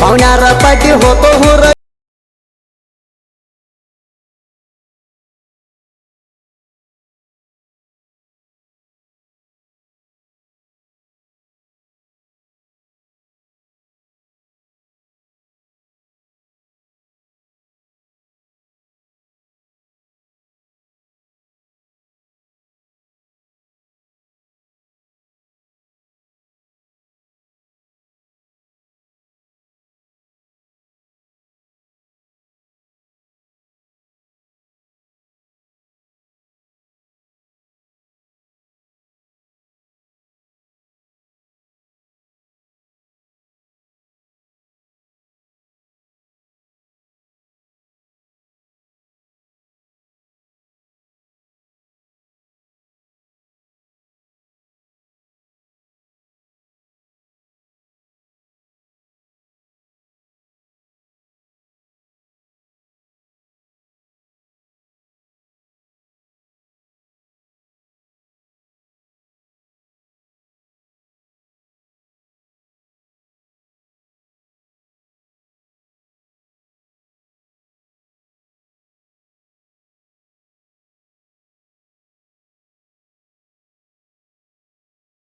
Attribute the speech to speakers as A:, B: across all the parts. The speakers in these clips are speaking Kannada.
A: ಪೌನ್ಯಾರ ಪಟ್ಟಿ ಹೋತೋ ಹುರ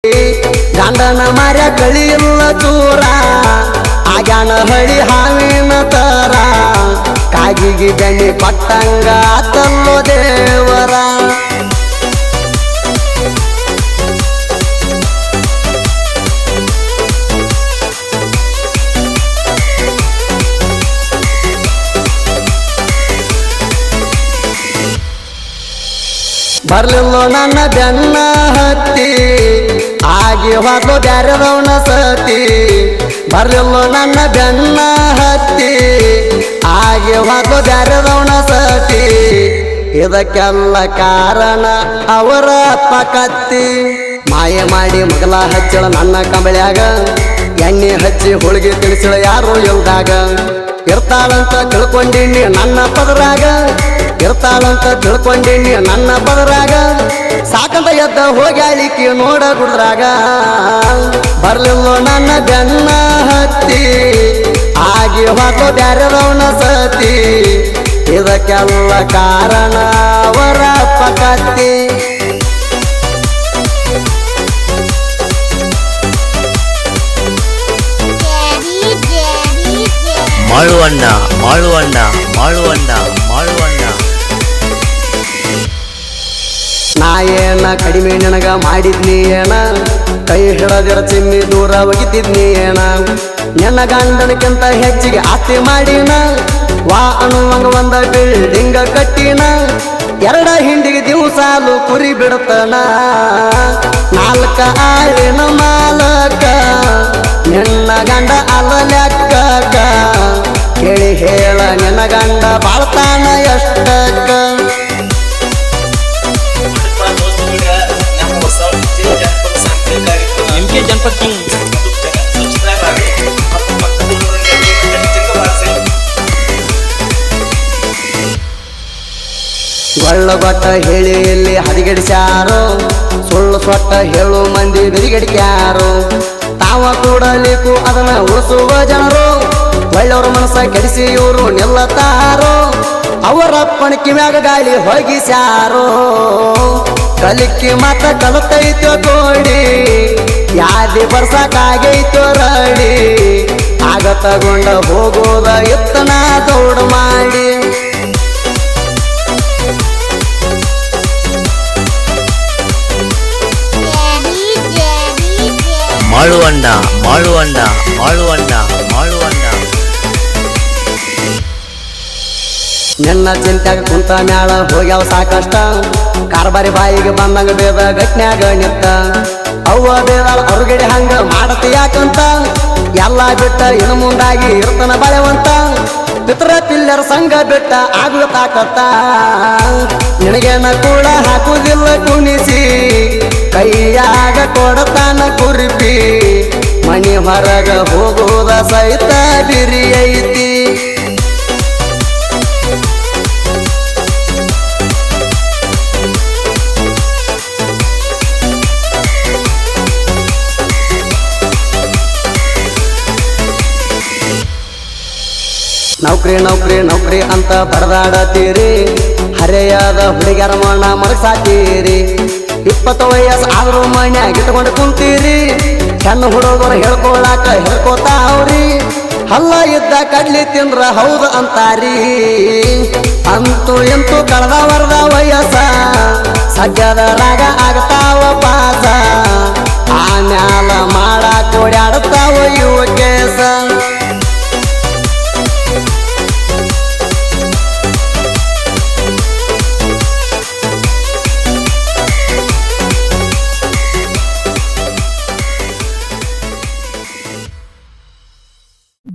A: ಗಂಡನ ಮರ ಕಳಿಯಿಲ್ಲ ದೂರ ಆಗ್ಯಾನ ಹಳಿ ಹಾವಿನ ತರ. ಕಾಗಿಗೆ ಬೆಳಿ ಪಟ್ಟಂಗ ತಲ್ಲೋ ದೇವರ. ಬರ್ಲಿಲ್ಲ ನನ್ನ ಬೆನ್ನ ಹತ್ತಿ. ಆಗಿ ಹೋದ್ಲು ಬ್ಯಾರದವನ ಸತಿ. ಬರ್ಲಿಲ್ಲ ನನ್ನ ಬೆನ್ನ ಹತ್ತಿ. ಆಗಿ ಹೋದ್ಲು ಬ್ಯಾರದವನ ಸತಿ. ಇದಕ್ಕೆಲ್ಲ ಕಾರಣ ಅವರ ಅಪ್ಪ ಕತ್ತಿ. ಮಾಯ ಮಾಡಿ ಮಗಲ ಹಚ್ಚಳ ನನ್ನ ಕಂಬಳಿಯಾಗ. ಎಣ್ಣೆ ಹಚ್ಚಿ ಹೋಳಿಗೆ ತಿಳಿಸಳ ಯಾರು ಇಲ್ದಾಗ. ಇರ್ತಾಳಂತ ತಿಳ್ಕೊಂಡಿನಿ ನನ್ನ ಪದರಾಗ. ಇರ್ತಾಳಂತ ತಿಳ್ಕೊಂಡಿನಿ ನನ್ನ ಬದರಾಗ. ಸಾಕಂತ ಎದ್ದ ಹೋಗ್ಯಾಳಿಕೆ ನೋಡ ಗುಡ್ರಾಗ ಬರ್ಲಿಲ್ಲ ನನ್ನ ಬೆನ್ನ ಹತ್ತಿ. ಆಗಿ ಹೋದ ಬ್ಯಾರದವನ ಸತಿ. ಇದಕ್ಕೆಲ್ಲ ಕಾರಣ ಅವರ ಪಕತ್ತಿ
B: ಮಾಡುವಣ್ಣ ಮಾಡುವಣ್ಣ
C: ಮಾಳುವಣ್ಣ ಮಾಳುವಣ್ಣ ಮಾಳುವಣ್ಣ.
A: ಏನ ಕಡಿಮೆ ನನಗ ಮಾಡಿದ್ನಿ ಏನ? ಕೈ ಹಿಡದಿರ ಚಿಮ್ಮಿ ದೂರ ಒಗಿತಿದ್ನಿ ಏನ? ನನ್ನ ಗಂಡನಕ್ಕಿಂತ ಹೆಚ್ಚಿಗೆ ಆಸ್ತಿ ಮಾಡಿನ? ವಾ ಅನ್ನುವಂಗ ಒಂದ ಬಿಲ್ಡಿಂಗ ಕಟ್ಟಿನ? ಎರಡ ಹಿಂಡಿಗೆ ದಿವಸಾಲು ಕುರಿ ಬಿಡುತ್ತನ? ನಾಲ್ಕ ಆಳಿನ ಮಾಲಕ? ನಿನ್ನ ಗಂಡ ಅಲ್ಲ ಲೆಕ್ಕಕ? ಕೇಳಿ ಹೇಳ ನಿನ್ನ ಗಂಡ ಬಾಳ್ತಾನ ಎಷ್ಟಕ್ಕ?
C: ಎಂ ಕೆ ಜನಪದ ಕಿಂಗ್
A: ಗೊಳ್ಳಗೊಟ್ಟ ಹೇಳಿ ಇಲ್ಲಿ ಹದಿಗೆಡಿಸ್ಯಾರು ಸುಳ್ಳು ಸೊಟ್ಟ ಹೇಳು ಮಂದಿ ಬೆದಿಗೆಡಿಕ್ಯಾರು ತಾವ ಕೂಡಲಿಕ್ಕು ಅದನ್ನ ಉಳಿಸುವ ಜನರು, ಒಳ್ಳೆಯವ್ರ ಮನಸ್ಸ ಕೆಡಿಸಿ ಇವರು ನಿಲ್ಲತಾರು ಅವರ ಪಣಕಿ ಮ್ಯಾಗ ಗಾಳಿ ಹೋಗಿಸ್ಯಾರೋ ಕಲಿಕೆ ಮಾತ ಕಲತೈತೋ ಕೋಡಿ ಯಾದಿ ಬರ್ಸಕ್ಕಾಗೈತೋ ರಡಿ ಆಗ ತಗೊಂಡ ಹೋಗೋದ ಎತ್ತನ ದೌಡ ಮಾಡಿ.
B: Daddy, daddy, daddy.
A: ನಿನ್ನ ಚಿಂತ್ಯಾಗ ಕುಂತ ಮ್ಯಾಳ ಹೋಗ್ಯಾವ ಸಾಕಷ್ಟ. ಕಾರ್ಬಾರಿ ಬಾಯಿಗೆ ಬಂದಂಗ ಬೇದ ಗಟ್ನ್ಯಾಗ ನಿತ್ತ ಅವ್ವ ಬೇದಾಳ ಹೊರಗಡೆ ಹಂಗ ಮಾಡತಿ ಯಾಕಂತ. ಎಲ್ಲ ಬಿಟ್ಟ ಇನ್ನು ಮುಂದಾಗಿ ಇರ್ತನ ಬಳೆವಂತ. ಪಿತ್ರ ಪಿಲ್ಲರ ಸಂಘ ಬಿಟ್ಟ ಆಗುವ ತಾಕತ್ತ. ನಿನಗೇನ ಕೂಡ ಹಾಕುದಿಲ್ಲ ಕುಣಿಸಿ. ಕೈಯಾಗ ಕೊಡತಾನ ಕುರಿಪಿ. ಮಣಿ ಹೊರಗ ಹೋಗುವುದ ಸಹಿತ ಬಿರಿ ಐತಿ. ನೌಕರಿ, ನೌಕ್ರಿ ನೌಕ್ರಿ ಅಂತ ಬರದಾಡತೀರಿ. ಹರೆಯಾದ ಹುಡುಗಿಯರ ಮಣ್ಣ ಮರಸಾತೀರಿ ಇಪ್ಪತ್ತು ವಯಸ್ಸು ಆದರೂ ಮನ್ಯಾಗ ಇಟ್ಕೊಂಡು ಕುಂತೀರಿ. ಹೆಣ್ಣು ಹುಡುಗರು ಹೇಳ್ಕೊಳಾಕ ಹೇಳ್ಕೊತಾವ್ರಿ. ಹಲ್ಲ ಇದ್ದ ಕಡ್ಲಿ ತಿಂದ್ರ ಹೌದು ಅಂತಾರಿ. ಅಂತೂ ಎಂತೂ ಕಳೆದ ವರದ ವಯಸ್ಸ. ಸದ್ಯದ ರಾಗ ಆಗ್ತಾವ ಪಾಸ. ಆಮ್ಯಾಲ